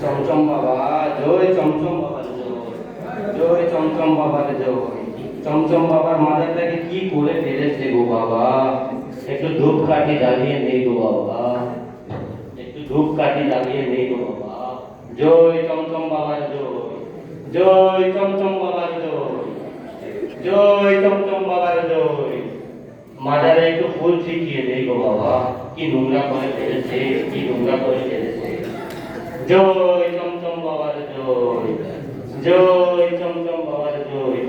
চমচম বাবা জয় চমচম বাবার জয় চমচম বাবার জয় চমচম বাবার কি করে ফেলেছে গো বাবা একটু ধূপ কাঠি জ্বালিয়ে নেই গো বাবা একটু ধূপ কাঠি জ্বালিয়ে নেই গো বাবা জয় চমচম বাবার জয় জয় চমচম বাবার জয় জয় চমচম বাবার জয় একটু ফুল ছিটিয়ে নেই গো বাবা। কি নোংরা করে ফেলেছে, কি নোংরা করে ফেলেছে। জয় চমচম বাবার জয়। জয় চমচম বাবার জয়।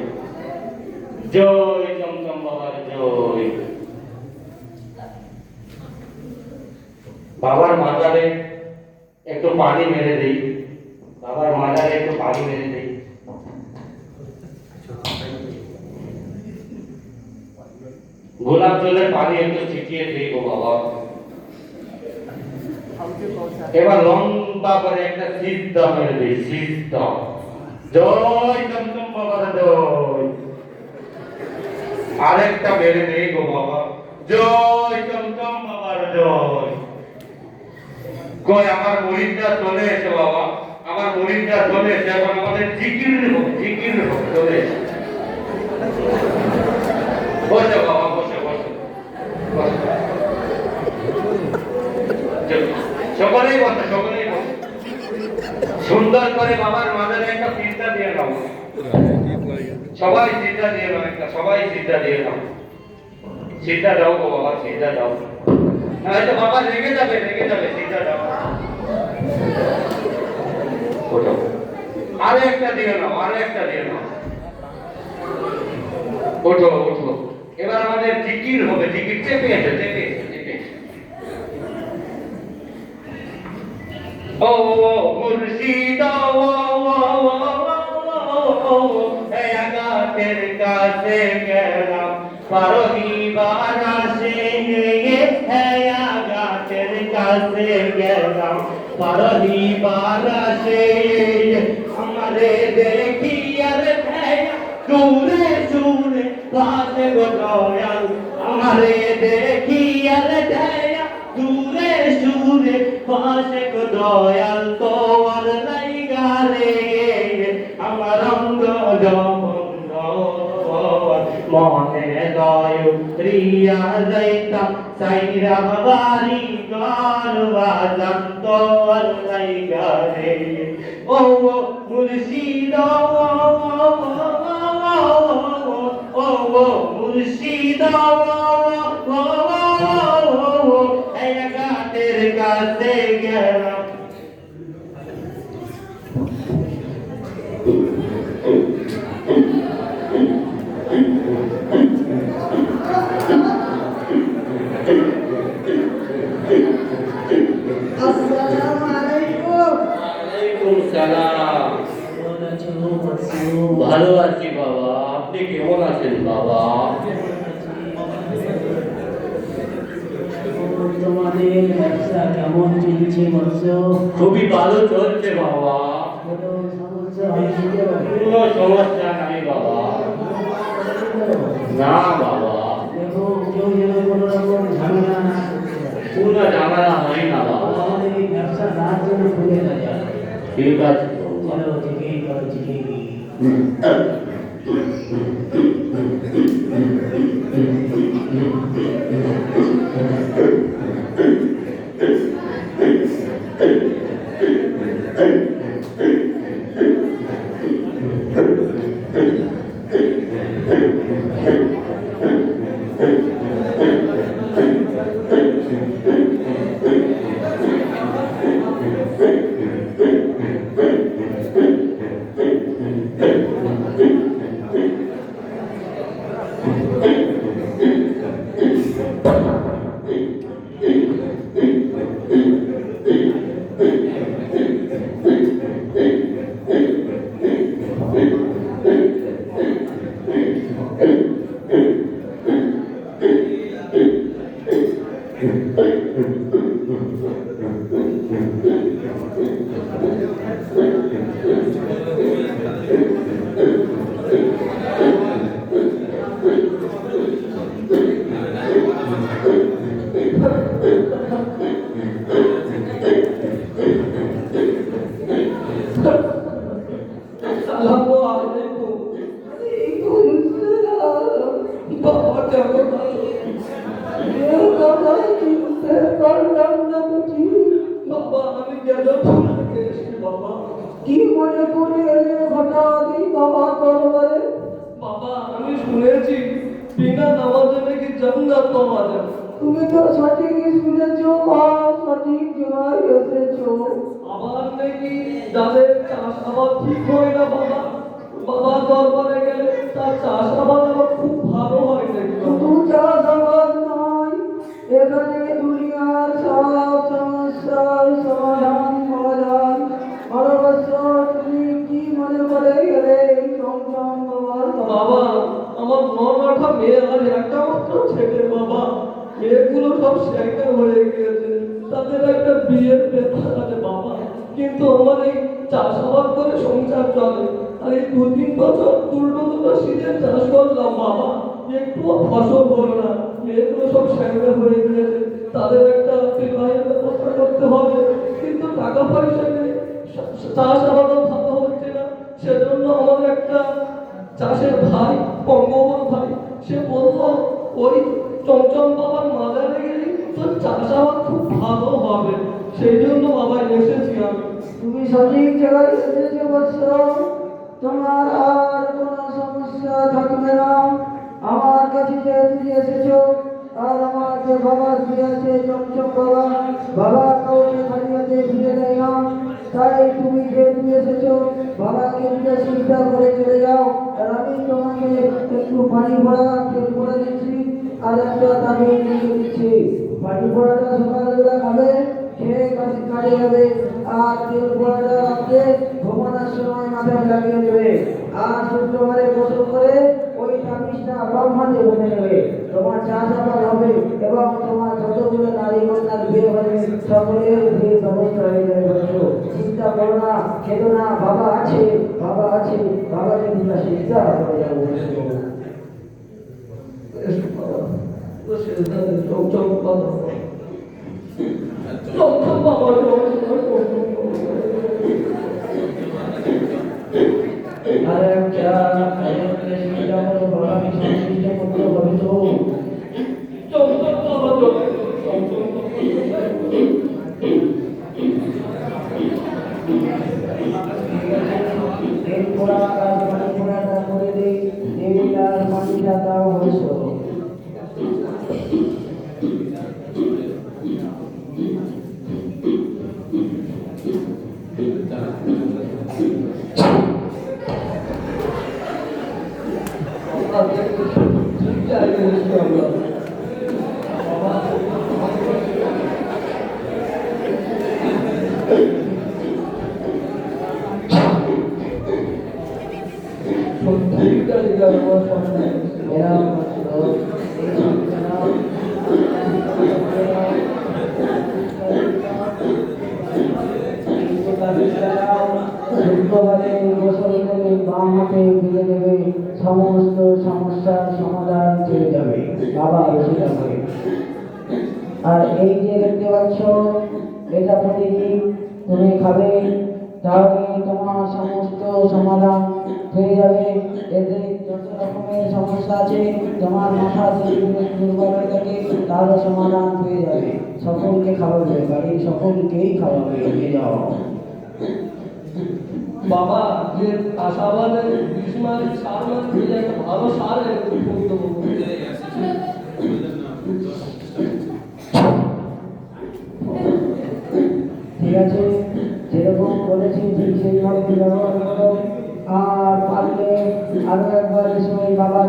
জয় চমচম বাবার জয়। বাবার মাজারে একটু পানি মেরে দেই। বাবার মাজারে একটু পানি মেরে দেই। গোলাপ জলের পানি একটু ছিটিয়ে দিই গো বাবা। এবার লম্বা করে একটা মেরে দিই জয় চমচম বাবার জয়। আরেকটা মেরে গো বাবা। জয় চমচম বাবার জয়। কই আমার মরিদটা চলে এসে বাবা। আমার মরিদটা চলে এসে, এখন আমাদের জিকির হোক জিকির হোক চলে এসে। বসে বাবা, বসে বসে। সকলেই বসে, সকলেই সুন্দর করে বাবার মাথায় একটা চিন্তা দিয়ে নাও সবাই চিন্তা দিয়ে নাও একটা, সবাই চিন্তা দিয়ে নাও চিন্তা দাও গো বাবা চিন্তা দাও। হয়তো বাবা রেগে যাবে রেগে যাবে চিন্তা দাও। আরে একটা দিয়ে নাও, আরে একটা দিয়ে নাও। ওঠো ওঠো। এবার আমাদের জিকির হবে, জিকির চেপে আছে, চেপে আছে, চেপে আছে। ও মুর্শিদ, ও কাছে গেলাম। পারবি বারাসে আগাতের কাছে গেলাম। পারবি বারাসে আমারে দেখি আর আমারে দেখি আর সুরে পাশে গো দয়াল তোর লাইগা রে আমার অঙ্গ জবন্ধ মনে দয় প্রিয়া যাইতাম সাইরা বাবারি গরবাজান তোর লাইগা রে ও ও মুর্শিদ ও ও ও মুর্শিদ ও কাছে গেলাম আসসালামু আলাইকুম। ওয়ালাইকুম সালাম কেমন 일체 없어 조비 바로 전체 봐봐 그런 상황에서 아니시게 그거 정확하게 아니 봐봐 나 봐봐 그리고 우정이는 그러라고 장난 पूरा जाना नहीं ना बाबा हमारे नक्शा रात को भूले ना जा ठीक है चलो ठीक है करो ठीक है কি মনে করে এলে হঠাৎ এই বাবা দরবারে বাবা আমি শুনেছি বিনা নামাজে নাকি জান্নাত পাওয়া যায় তুমি তো সঠিকই শুনেছ মা সঠিক জবাই এসেছ। আবার নাকি যাদের চাষ আবাদ ঠিক হয় না বাবা? বাবা দরবারে গেলে তার চাষ আবাদ আবার খুব ভালো হয় নাকি? শুধু চাষাবাদ নয় এখানে দুনিয়ার সব সমস্যার সমাধান বাবা, আমার নটা মেয়ে আর একটা মাত্র ছেলে, বাবা। মেয়েগুলো সব সেকেন্ড হয়ে গিয়েছে। তাদের একটা বিয়ের ব্যাপার আছে, বাবা। কিন্তু আমার এই চাষাবাদ করে সংসার চলে। আর এই দু তিন বছর দুটো দুটো সিজন চাষ করলাম, বাবা। একটুও ফসল হলো না। মেয়েগুলো সব সেকেন্ড হয়ে গিয়েছে। তাদের একটা বিবাহের ব্যবস্থা করতে হবে। কিন্তু টাকা পয়সা নেই চাষ আবাদও ভালো হচ্ছে না। সেজন্য আমার একটা চাষের ভাই পঙ্গবর ভাই, সে বলল, ওই চমচম বাবার মাজারে গেলে তোর চাষাবাদ খুব ভালো হবে। সেই জন্য বাবা এসেছি আমি। তুমি সঠিক জায়গায় এসেছ বৎস তোমার আর কোনো সমস্যা থাকবে না। আমার কাছে যেহেতু এসেছ, আর আমার যে বাবা শুয়ে আছে চমচম বাবা। বাবা কাউকে হাতে ফিরে দেয় না তাই তুমি যেহেতু এসেছ বাবাকে দুটো চিন্তা করে চলে যাও, আর আমি তোমাকে একটু পানি ভরা তেল ভরা দিচ্ছি, আর একটা তাকে নিয়ে দিচ্ছি। পানি ভরাটা সকালবেলা খাবে, খেয়ে কাছে কাজে যাবে, আর তেল ভরাটা রাখতে ঘুমানোর সময় মাথায় লাগিয়ে দেবে। আর শুক্রবারে গোসল করে ওই তাবিজটা বাম হাতে বনে নেবে। তোমার চাষাবাদ হবে এবং তোমার যতগুলো নারী কন্যার বিয়ে হবে, সকলের বিয়ে ব্যবস্থা হয়ে যাবে বন্ধু। চিন্তা করো না, খেলো না, বাবা আছে বাবা আছে, বাবা যদি না চিন্তা করে। যাব তো সেখানে চমচম বাবা চমচম বাবা চমচম একটা আরেকটা চিন্তা করো বাবা করতে হবে তো। বাবা চমচম বাবা। তেল পোড়া আর পানি পোড়াটা করে দিই তেল আর পানিটা দাও হয়েছ এরম এই সংখ্যা শুক্রবারে গোসল করে বাম হাতে ফিরে দেবে সমস্ত সমস্যার সমাধান চলে যাবে বাবা বসে যাবে আর এই যে দেখতে পাচ্ছ এটা প্রতিদিন খাবে তাহলে তোমার সমস্ত সমাধান হয়ে যাবে। এতে যত রকমের সমস্যা আছে, তোমার মাথা যদি দুর্বল হয়ে থাকে তাহলে সমাধান হয়ে যাবে। সকলকে খাওয়াবে, বাড়ির সকলকেই খাওয়াবে। নিয়ে যাও বাবা, যে আশাবাদে গ্রীষ্মার সার মানে দিয়ে একটা ভালো সার এনে দেবো ঠিক আছে যেরকম বলেছি বাবা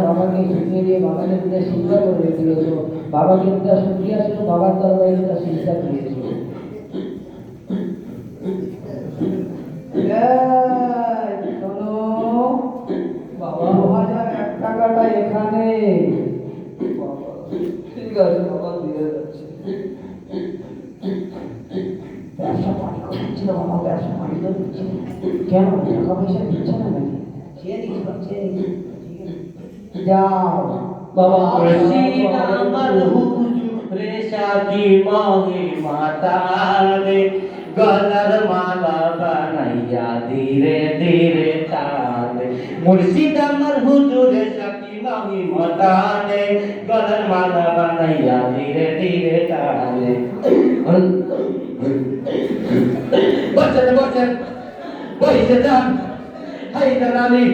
তোমার শুনিয়ে দিয়ে বাবাকে দুটা শিক্ষা করে দিয়েছ বাবাকে শুনিয়ে আসলো বাবার দরবারে চিন্তা দিয়েছ এই, শোনো বাবা দু হাজার এক টাকাটা এখানে বাবা, ঠিক আছে বাবা দিয়ে যাচ্ছি ব্যবসা পানি করছে না বাবা ব্যবসা পানি তো দিচ্ছে না। কেন টাকা পয়সা দিচ্ছে না নাকি সে দিচ্ছে বা সে দিচ্ছে। ঠিক আছে। যাও বাবা মুর্শিদ আমার হুজুরে বসেন বসেন বসে যান। হাইদার আলী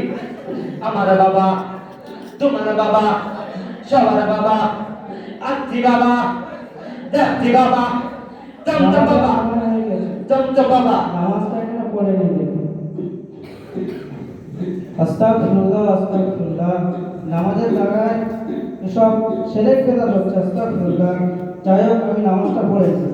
আমার বাবা তোমার বাবা সবার বাবা আত্মি বাবা দেখছি বাবা চমচম বাবা চমচম বাবা। নামাজটা এখানে পড়ে দেখুন আস্তাগফিরুল্লাহ আস্তাগফিরুল্লাহ। নামাজের জায়গায় এসব সেরেক বেদাত হচ্ছে আস্তাগফিরুল্লাহ। যাই হোক আমি নামাজটা পড়েছি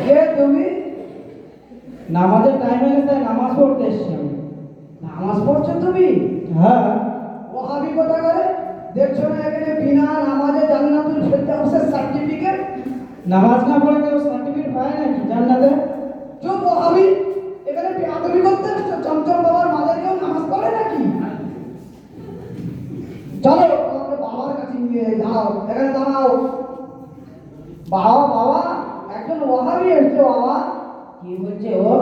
কে তুমি? নামাজের টাইম হয়ে গেছে নামাজ পড়তে এসছি। নামাজ পড়ছো তুমি? হ্যাঁ। ওহাবি কথা করে দেখছ না এখানে বিনা নামাজে জান্নাতুল ফেরদাউসের সার্টিফিকেট নামাজ না পড়ে এখানে দাঁড়াও বাবা বাবা একজন ওহাবি এসছে বাবা। কি বলছে ও?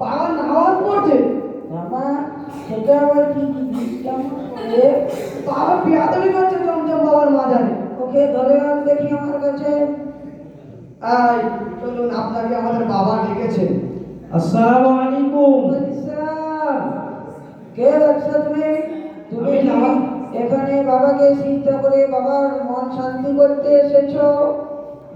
বাবা নামাজ পড়ছে। বাবা সেটা আবার কি বাবা বিয়াদবি করছে জমজম বাবার মাজারে ওকে ধরে আন দেখি আমার কাছে। আই চলুন আপনাকে আমাদের বাবা ডেকেছে। আসসালামু আলাইকুম। কে বাচ্চা তুমি? তুমি নামাজ এখানে বাবাকে চিন্তা করে বাবার মন শান্তি করতে এসেছ?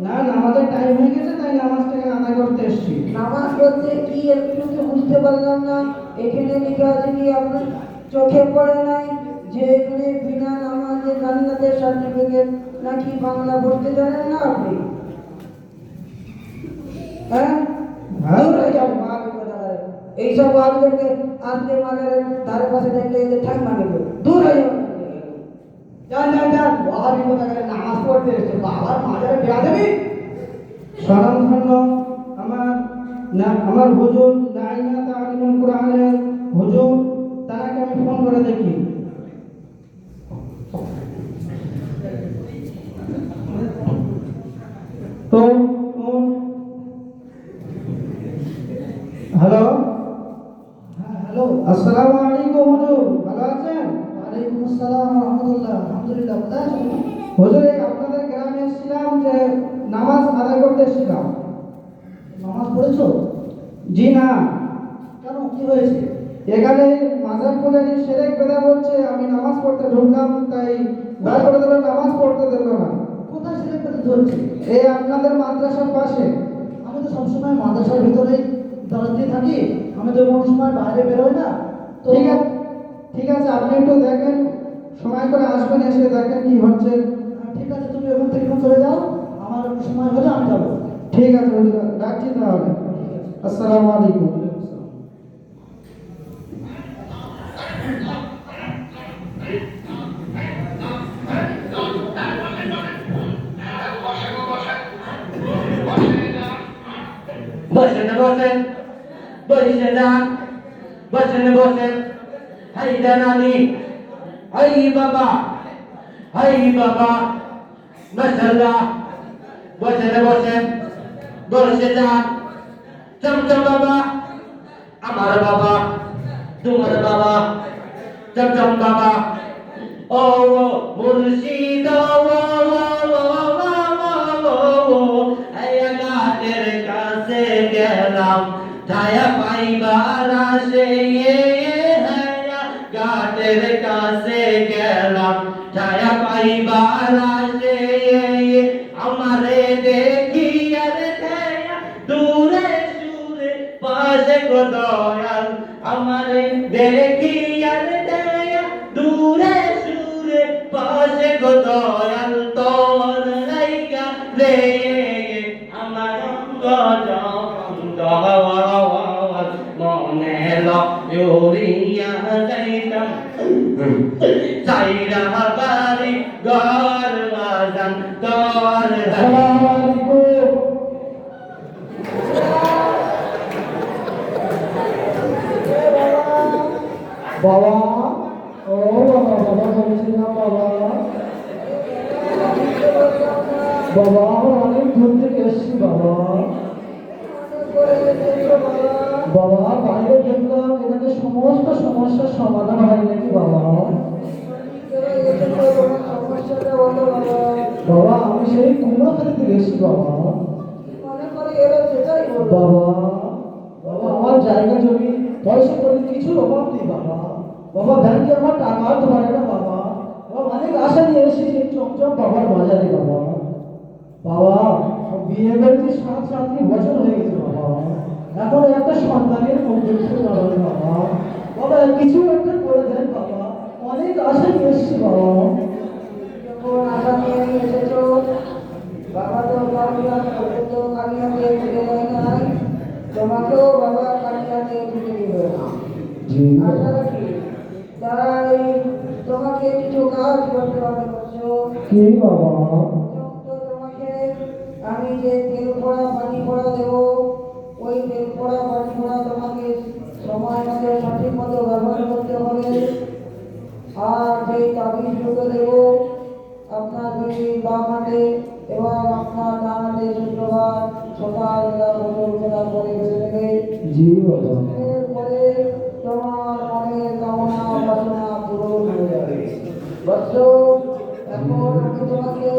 না নামাজের টাইম হয়ে গেছে তাই নামাজটাকে আদায় করতে এসেছি। নামাজ বলতে কি একটু তো বুঝতে পারলাম না। এখানে লেখা আছে কি আপনার চোখে পড়ে নাই যে এখানে বিনা নামাজে জান্নাতের সার্টিফিকেট নাকি বাংলা পড়তে জানেন না আপনি? হ্যাঁ? হয়ে। যাও এইসব মহাবীরদেরকে আসলে মাজারের ধারে পাশে দেখলে এদের ঠাক দূর হয়ে যাও। যান যান যান। স্বনামধন্য আমার না, আমার হুজুর দাইনা তালিমুল কোরআনের হুজুর তাকে আমি ফোন করে দেখি। তো হ্যালো? হ্যাঁ হ্যালো। আসসালামু হুজুর আপনাদের গ্রামে এসেছিলাম যে নামাজ আদায় করতে এসেছিলাম। নামাজ পড়েছো? জি না। কেন? কি হয়েছে? এখানে মাজার পূজারি সেরেক বেদা হচ্ছে আমি নামাজ পড়তে ঢুকলাম তাই বার করে দিল নামাজ পড়তে দিল না। কোথায় সেরেক বেদা হচ্ছে এই আপনাদের মাদ্রাসার পাশে। আমি তো সবসময় মাদ্রাসার ভিতরেই দাঁড়াতে থাকি আমি তো কোনো সময় বাইরে বেরোই না। ঠিক আছে ঠিক আছে আপনি একটু দেখেন সময় করে আসবেন এসে দেখেন কি হচ্ছে। ঠিক আছে তুমি ওখান থেকে চলে যাও। আমার সময় হলে আমি যাব। ঠিক আছে রাখছি তাহলে। আসসালামু আলাইকুম। বসেন বসেন। বসে যান বসেন বসেন। হাইদার আলী হাই বাবা হাই বাবা। মাশাআল্লাহ বসেন বসেন বসে যান চমচম বাবা, আমার বাবা, তোমার বাবা। চমচম বাবা। ও মুর্শিদ কাছে গেলাম। ছায়া পাইবার আসে গানের কাছে গেলাম, ছায়া পাইবার আসে আমারে দেখি আর দূরে সুরে পাশে গো দয়াল, আমারে দেখি আর দূরে সুরে পাশে গো মনে লইয়া যাইতাম চাইরা বাড়ি ঘর বাজান তোর বাবা ও বাবা বাবা বলছি না বাবা বাবা অনেক দূর থেকে এসেছি বাবা বাবা, বাইরে দেখলাম এখানে সমস্ত সমস্যার সমাধান হয় নাকি বাবা? বাবা, আমি সেই কুমড়ো খেতে এসেছি বাবা। বাবা বাবা, আমার জায়গা জমি, পয়সা করে কিছু অভাব নেই বাবা। বাবা ব্যাংকে আমার টাকা ধরে না বাবা। বাবা, অনেক আশা নিয়ে এসেছি চমচম বাবার বাজারে বাবা। বাবা, বিয়ে বাড়িতে সাত সাতটি বছর হয়ে গেছে বাবা। এখন সন্তানের দেখতে পারবে বাবা। বাবা কিছু একটা করে দেন বাবা। অনেক আশা নিয়ে বাবা। বৎস এখন আমি তোমাকে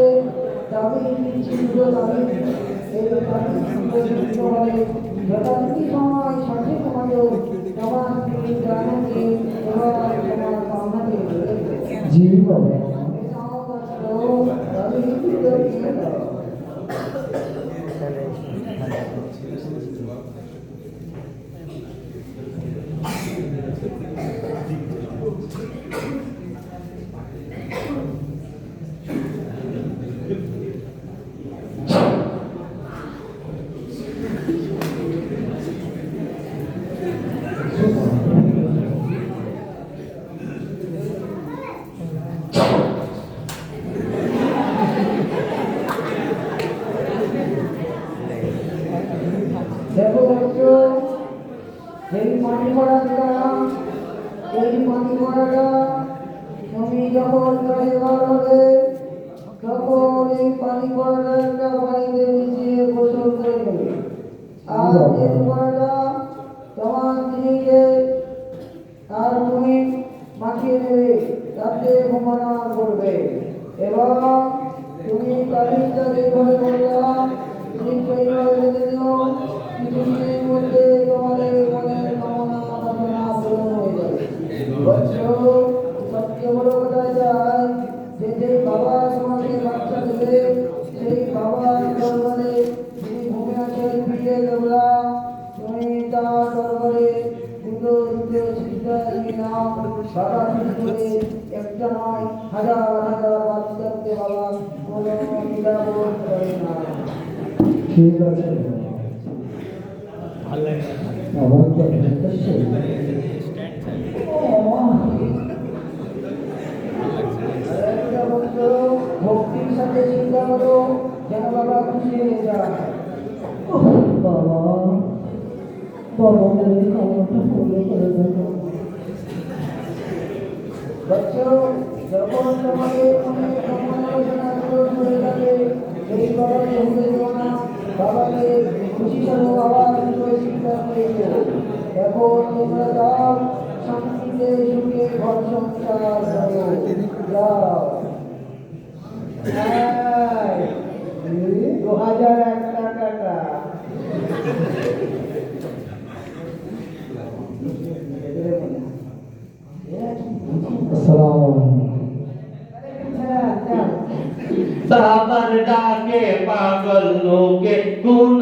দাবি দুটো দাবি এই দাবি যথারীতি সময় সঠিক মতো তোমার জানাকে দুটো দিয়ে দাও দেখো দেখো এই পানি পড়া দিলাম এই পানি পড়াটা তুমি যখন বার হবে তখন এই পানি পড়াটা পানিতে মিশিয়ে করে দেবে আর এই পড়াটা তোমার স্ত্রীকে আর তুমি মাখিয়ে দেবে তাতে ঘুমানো করবে এবং তুমি তারিখটা যেভাবে বললাম তোমাদের একটা নয় হাজার হাজার বাচ্চাকে বাবা কোনো নিরাপদ করে না ঠিক আছে আমার তো বলতো, ভক্তির সাথে চিন্তা করো যেন বাবা খুশি হয়ে যায় বাবা বাবা পূর্ণ করে বৎস, যখন এই বাবাকে খুশি করো, বিষয়ে চিন্তা করে। এখন তোমরা শান্তিতে সুখে ঘর সংসার করো। যাও। এই, দু হাজার একটা টাকা আসসালামু আলাইকুম হ্যাঁ, যাও। বাবার ডাকে পাগল লোকে কোন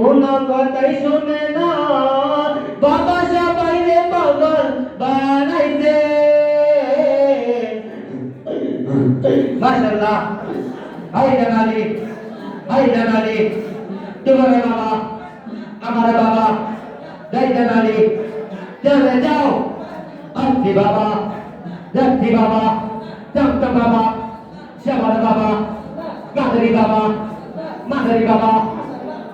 কোন কথাই শোনে না, বাবা সবাই রে পাগল বানাইছে। মাশাআল্লাহ। হাই জানালি হাই জানালি তোমার বাবা, আমার বাবা জয় জানালি চলে যাও। আসছি বাবা, যাচ্ছি বাবা। চমচম বাবা শ্যামার বাবা গাদারি বাবা মাদারি বাবা।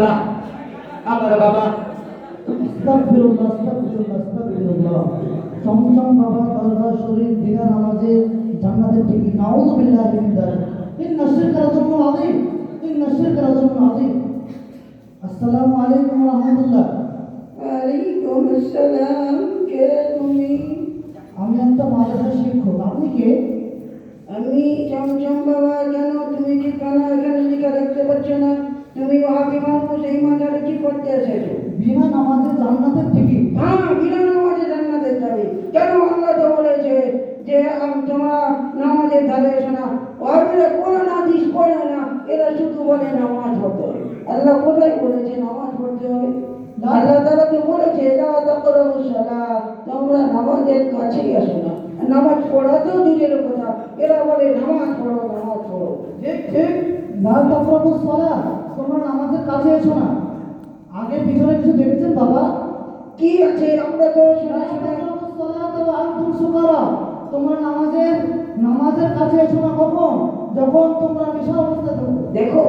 মাশাআল্লাহ আমার বাবা চমচম বাবা দরবার শরীফ বিনা নামাজে জান্নাতের টিকিট নাউযু বিল্লাহি মিন যালিক ইন্না শিরকা লাযুলমুন আযীম। ইন্না শিরকা লাযুলমুন আযীম। আসসালামু আলাইকুম ওয়া রাহমাতুল্লাহ। ওয়ালাইকুম আসসালাম কে তুমি? আমি একটা মাদ্রাসা শিক্ষক। আপনি কে আমি চমচম বাবা কেন তুমি কি কেন এখানে লেখা দেখতে পাচ্ছ না তুমি ওহাবি মানুষ এই মাজারে কি করতে এসেছ বিনা নামাজে জান্নাতের টিকিট হ্যাঁ বিনা নামাজে জান্নাতের যাবে কেন আল্লাহ তো বলেছে যে আম- তোমরা নামাজের ধারে এসো না ওহাবিরা কোনো না দিস পড়ে না এরা শুধু বলে নামাজ পড়তে হবে আল্লাহ কোথায় বলেছে নামাজ পড়তে হবে আল্লাহ তারা তো বলেছে লা তাকরাবু সালাত তোমরা নামাজের কাছেই আসো না নামাজ পড়া তো দূরের কথা এরা বলে নামাজ পড়ো নামাজ পড়ো ঠিক ঠিক নামাজের কাছে এসো না। পিছনে কিছু বাবা? কি আছে? আমরা তো তোমরা নামাজের নামাজের কাছে এসো না যখন তোমরা দেখো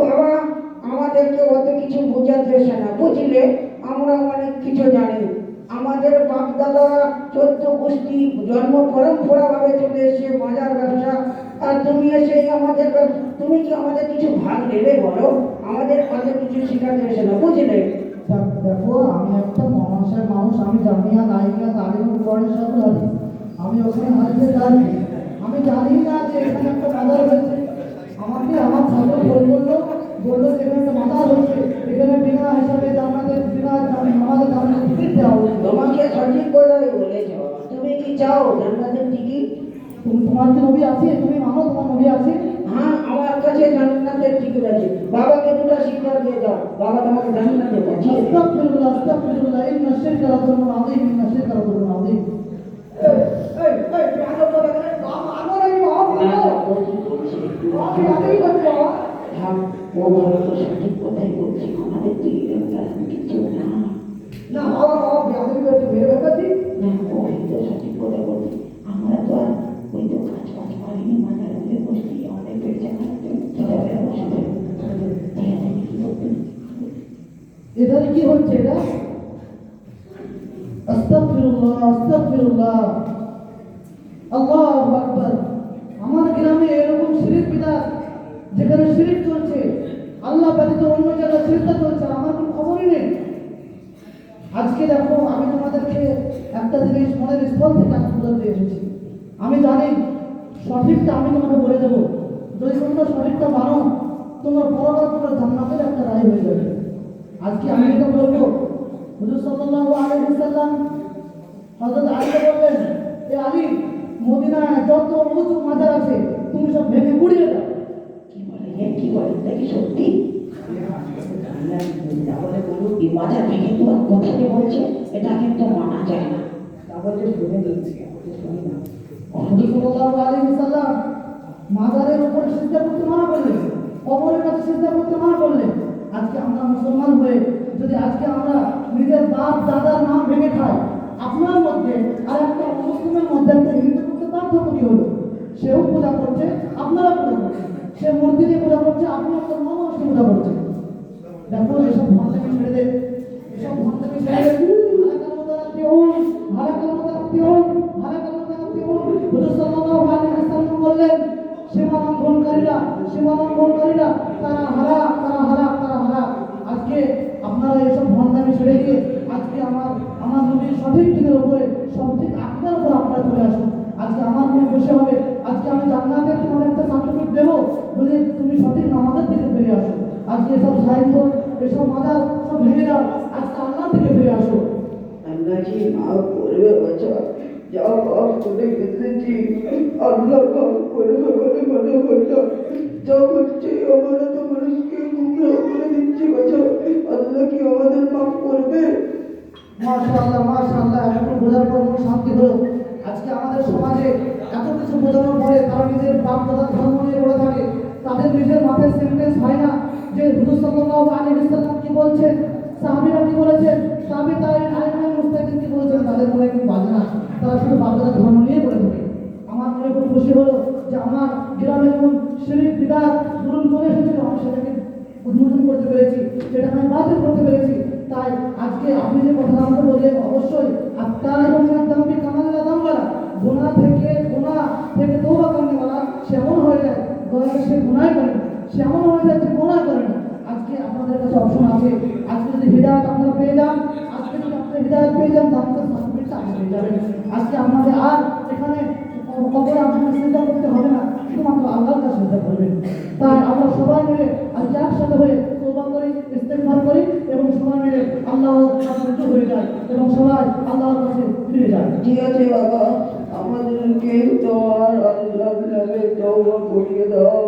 আমাদেরকে অত কিছু বোঝাতে আসে না। বুঝলে? আমরা অনেক কিছু জানি। আমাদের বাপ দাদারা চোদ্দ গোষ্ঠী জন্ম পরম্পরা ভাবে চলে এসে বাজার ব্যবসা। আর তুমি এসে আমাদের তুমি কি আমাদের কিছু ভাগ নেবে বলো? আমাদের কত কিছু শেখাতে এসে না বুঝলে দেখো, আমি একটা মানুষের মানুষ, আমি জামিয়া না তালিম কোরআন সব জানি আমি ওখানে হারিয়ে জানি আমি জানি না যে এখানে একটা মাদার হয়েছে। আমাকে আমার ছাত্র বলল বলল যে এখানে একটা মাদার হয়েছে এখানে বিনা হিসাবে জান্নাতের বিনা আমাদের জান্নাতের টিকিট দেওয়া হয়েছে তোমাকে সঠিক কথাই বলেছ তুমি কি চাও জান্নাতের টিকিট? তুমি তোমার কি নবী আছে তুমি মানো তোমার নবী আছে? হ্যাঁ আমার কাছে জান্নাতের টিকিট আছে। বাবাকে দুটো শিক্ষা দিয়ে দাও। বাবা তোমাকে জান্নাতে দেবে। আস্তাগফিরুল্লাহ আস্তাগফিরুল্লাহ ইন্না শিরকা লাযুলমুন আযীম ইন্না শিরকা লাযুলমুন আযীম। হ্যাঁ, ও বলো তো সঠিক কথাই বলছি আমাদের কিছু না না বাবা বাবা বেয়াদবি করছে মেরে বেকাতি না ওই তো সঠিক কথা আমরা তো তো কাজ কাজ পারিনি মাথার মধ্যে বসছি আমাদের পেট চাকার যায় কি হচ্ছে এটা আস্তাগফিরুল্লাহ আস্তাগফিরুল্লাহ আল্লাহু আকবার। আমার গ্রামে এরকম শিরিক বিদাত, যেখানে শিরিক ব্যতীত অন্য জায়গায় শিরিকটা চলছে আমার কোনো খবরই নেই। আজকে দেখো, আমি তোমাদেরকে একটা জিনিস মনের স্থল থেকে আজকে বোঝাতে এসেছি। আমি জানি সঠিকটা আমি তোমাকে বলে দেবো। যদি তোমরা সঠিকটা মানো, তোমার বরাবর তোমার জান্নাতের একটা রায় হয়ে যাবে। আজকে আমি এটা বলব, হুজুর সাল্লাল্লাহু আলাইহি ওয়াসাল্লাম, হযরত আলীকে বললেন, এ আলী, মদিনায় যত উঁচু মাজার আছে, তুমি সব ভেঙে গুড়িয়ে দাও। কি বলে কি বলে? দেখি সত্যি? তাহলে বলুন ভেঙে দেওয়ার কথা বলছে এটা কিন্তু মানা যায় না সিজদা করতে মানা করলেন আজকে আমরা মুসলমান হয়ে যদি আজকে আমরা নিজের বাপ দাদার নাম ভেঙে খাই আপনার মধ্যে আর একটা মুসলিমের মধ্যে একটা হিন্দুর মধ্যে পার্থক্য কি সেও পূজা করছে, আপনারা পূজা সে মূর্তি দিয়ে পূজা করছে আপনি আপনার মা মানুষকে পূজা করছেন দেখো, এসব ভণ্ডামি ছেড়ে দে এসব ভণ্ডামি ছেড়ে দে হালাকাল মুতারাত্তিউন হালাকাল মুতারাত্তিউন হালাকাল মুতারাত্তিউন হুজুর সাল্লাল্লাহু আলাইহি ওয়াসাল্লাম বললেন সীমা লঙ্ঘনকারীরা সীমা লঙ্ঘনকারীরা তারা হারাক তারা হারাক তারা হারাক আজকে আপনারা এসব ভণ্ডামি ছেড়ে দিয়ে আজকে আমার আমার নবীর সঠিক দিনের উপরে সঠিক আত্মার উপর আপনারা চলে আসুন আজকে আমার নিয়ে বসে হবে আজকে আমি জান্নাতের তোমার একটা সার্টিফিকেট দেবো যদি তুমি সঠিক নামাজের দিকে ফিরে আসো আজকে এসব সাইনবোর্ড এসব মাদার সব ভেঙে দাও আজকে আল্লাহ থেকে ফিরে আসো আল্লাহ জি মাফ করবে বছর যা আজকে আমাদের সমাজে এত কিছু তাদের নিজের মাথায় হয় না যে কি বলছেন? সাহাবীরা কি বলেছেন সাহাবী তাই আইমান মুস্তাকিম কি বলেছেন তাদের মনে একটু বাজে না তারা শুধু বাপ দাদার ধর্ম নিয়ে পড়ে থাকে আমার মনে খুব খুশি হলো যে আমার গ্রামে এমন শিরিক বিদাত দুরুন চলে এসেছিল আমি সেটাকে উদ্বোধন করতে পেরেছি সেটা আমি বাতিল করতে পেরেছি তাই আজকে আপনি যে কথা আমাকে বললেন অবশ্যই আপনার এবং দাম্পি কামাল্লা দামবালা গোনা থেকে গোনা থেকে তৌবা করনে वाला সে এমন হয়ে যায় গোনা সে গুনাহ করে না। সে এমন হয়ে যায় যে গোনা করে না আজকে আপনাদের কাছে অপশন আছে আজকে যদি হৃদায়ত আপনারা পেয়ে যান আজকে যদি আপনারা হৃদায়ত পেয়ে যান তাহলে সার্টিফিকেটটা আপনি পেয়ে যাবেন আজকে আপনাদের আর এখানে কবরে আপনাকে চিন্তা করতে হবে না শুধুমাত্র আল্লাহর কাছে চিন্তা করবেন তাই আমরা সবাই মিলে আজকে একসাথে হয়ে তৌবা করি ইস্তেগফার করি এবং সবাই মিলে আল্লাহ কাছে হয়ে যায় এবং সবাই আল্লাহর কাছে আছে বাবা আমাদেরকে তোমার আল্লাহ নামে করিয়ে দাও।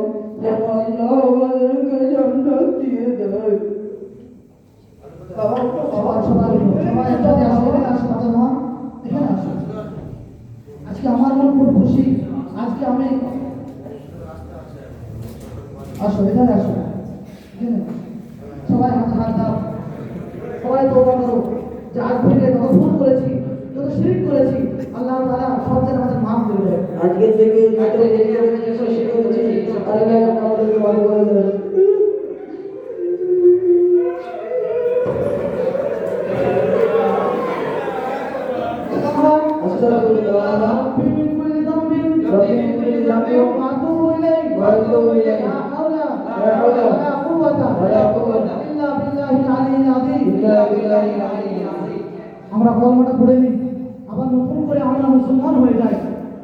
আমরা কর্মটা করে নিই। আবার নতুন করে আমরা মুসলমান হয়ে যাই।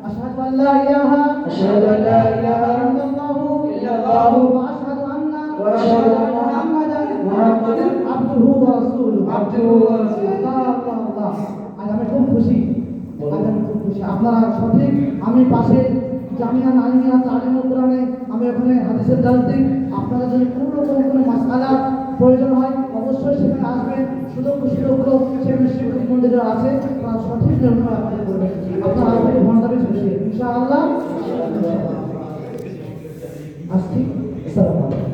আশহাদু আল্লা ইলাহা আশহাদু আল্লা ইলাহা ইল্লাল্লাহু ইল্লাল্লাহু ওয়া আন্না ওয়া আশহাদু আন্না মুহাম্মাদান মুহাম্মাদান আল্লাহ আমি খুব খুশি। আপনারা সঠিক, আমি পাশে জামিয়া নাইমিয়া তালিম কোরআনে, আমি ওখানে হাদিসের দিই আপনারা যদি কোনো রকম কোনো মাসালা প্রয়োজন হয়, অবশ্যই সেখানে আসবেন। শুধু সুযোগ্য সুযোগ্য সেখানে শিক্ষক মন্দিরে আছে, তারা সঠিক নির্ণয় আমাদের করবেন আপনারা আসবেন ঘণ্টা বেশ বসে ইনশাআল্লাহ। আসছি আসসালামু আলাইকুম।